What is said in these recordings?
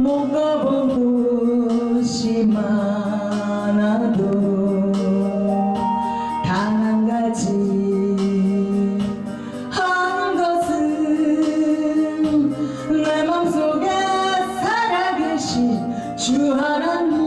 못 가본 곳이 많아도 단 한 가지 한 것은 내 맘속에 살아계신 주 하나님.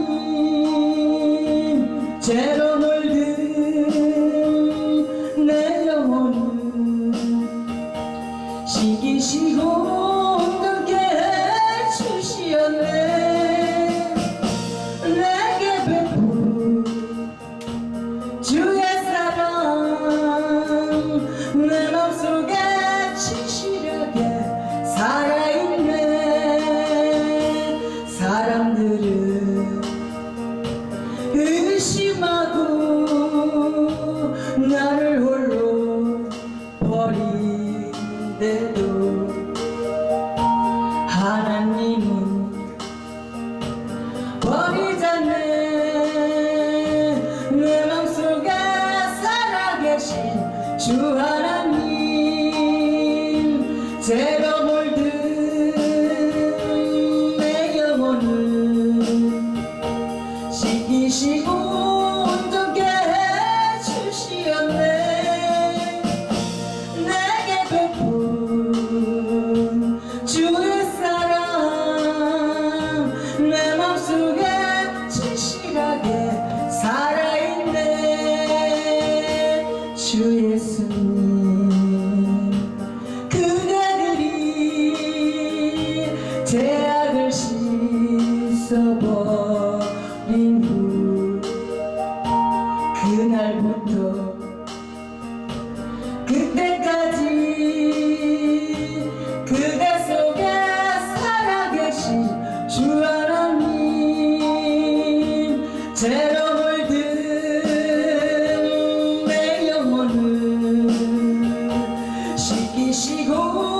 의심하고 나를 홀로 버린대도 하나님은 버리잖네. 내 맘속에 살아계신 주 하나님 그대들이 죄악을 씻어버린 후 그날부터 더